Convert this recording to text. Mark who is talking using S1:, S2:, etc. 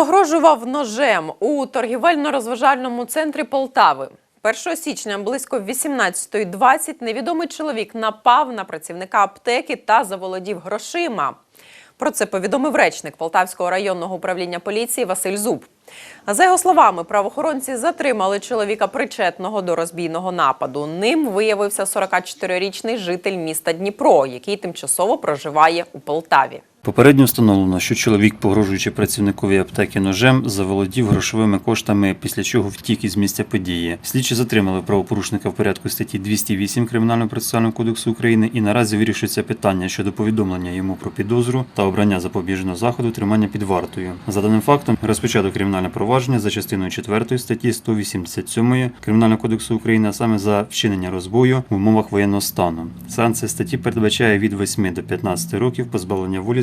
S1: Погрожував ножем у торгівельно-розважальному центрі Полтави. 1 січня близько 18.20 невідомий чоловік напав на працівника аптеки та заволодів грошима. Про це повідомив речник Полтавського районного управління поліції Василь Зуб. За його словами, правоохоронці затримали чоловіка причетного до розбійного нападу. Ним виявився 44-річний житель міста Дніпро, який тимчасово проживає у Полтаві.
S2: Попередньо встановлено, що чоловік, погрожуючи працівникові аптеки ножем, заволодів грошовими коштами, після чого втік із місця події. Слідчі затримали правопорушника в порядку статті 208 Кримінального процесуального кодексу України і наразі вирішується питання щодо повідомлення йому про підозру та обрання запобіжного заходу тримання під вартою. За даним фактом розпочато кримінальне провадження за частиною 4 статті 187 Кримінального кодексу України, а саме за вчинення розбою в умовах воєнного стану. Санкція статті передбачає від 8 до 15 років позбавлення волі